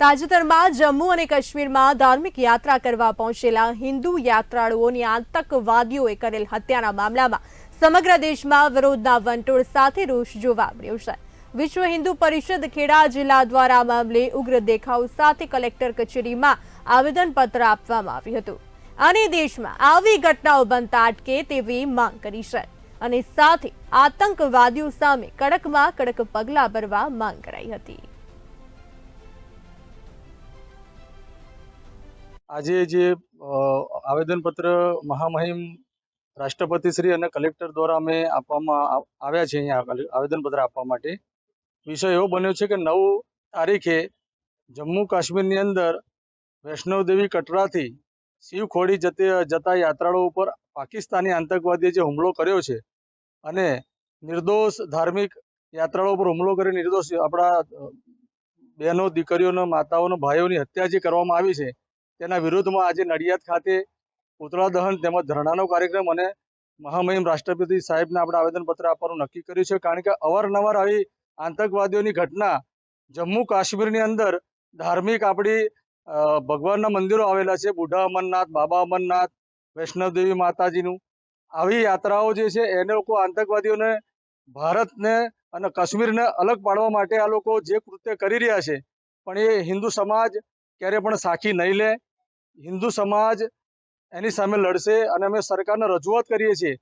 તાજેતરમાં જમ્મુ અને કાશ્મીરમાં ધાર્મિક યાત્રા કરવા પહોંચેલા હિન્દુ યાત્રાળુઓની આતંકવાદીઓએ કરેલ હત્યાના મામલામાં સમગ્ર દેશમાં વિરોધના વંટોળ સાથે રોષ જોવા મળ્યો છે. વિશ્વ હિન્દુ પરિષદ ખેડા જિલ્લા દ્વારા મામલે ઉગ્ર દેખાવ સાથે કલેક્ટર કચેરીમાં આવેદનપત્ર આપવામાં આવ્યું હતું. અને દેશમાં આવી ઘટનાઓ બનતા અટકે તેવી માંગ કરી છે. અને સાથે આતંકવાદીઓ સામે કડકમાં કડક પગલાં ભરવા માંગ કરાઈ હતી. આજે જે આવેદનપત્ર મહામહિમ રાષ્ટ્રપતિશ્રી અને કલેક્ટર દ્વારા અમે આપવામાં આવ્યા છે અહીંયા આવેદનપત્ર આપવા માટે. વિષય એવો બન્યો છે કે નવ તારીખે જમ્મુ કાશ્મીરની અંદર વૈષ્ણવદેવી કટરાથી શિવખોડી જતે, જતા યાત્રાળુઓ ઉપર પાકિસ્તાની આતંકવાદીએ જે હુમલો કર્યો છે અને નિર્દોષ ધાર્મિક યાત્રાળુઓ પર હુમલો કરી નિર્દોષ આપણા બહેનો, દીકરીઓનો, માતાઓનો, ભાઈઓની હત્યા જે કરવામાં આવી છે તેના વિરોધમાં આજે નડિયાદ ખાતે પૂતળા દહન તેમજ ધરણાનો કાર્યક્રમ અને મહામહિમ રાષ્ટ્રપતિ સાહેબને આપણે આવેદનપત્ર આપવાનું નક્કી કર્યું છે. કારણ કે અવારનવાર આવી આતંકવાદીઓની ઘટના જમ્મુ કાશ્મીરની અંદર ધાર્મિક આપણી ભગવાનના મંદિરો આવેલા છે. બુઢા અમરનાથ, બાબા અમરનાથ, વૈષ્ણવદેવી માતાજીનું. આવી યાત્રાઓ જે છે એને લોકો આતંકવાદીઓને ભારતને અને કાશ્મીરને અલગ પાડવા માટે આ લોકો જે કૃત્ય કરી રહ્યા છે, પણ એ હિન્દુ સમાજ ક્યારે પણ સાખી નહીં લે. હિન્દુ સમાજ એની સામે લડશે અને અમે સરકારને રજૂઆત કરીએ છીએ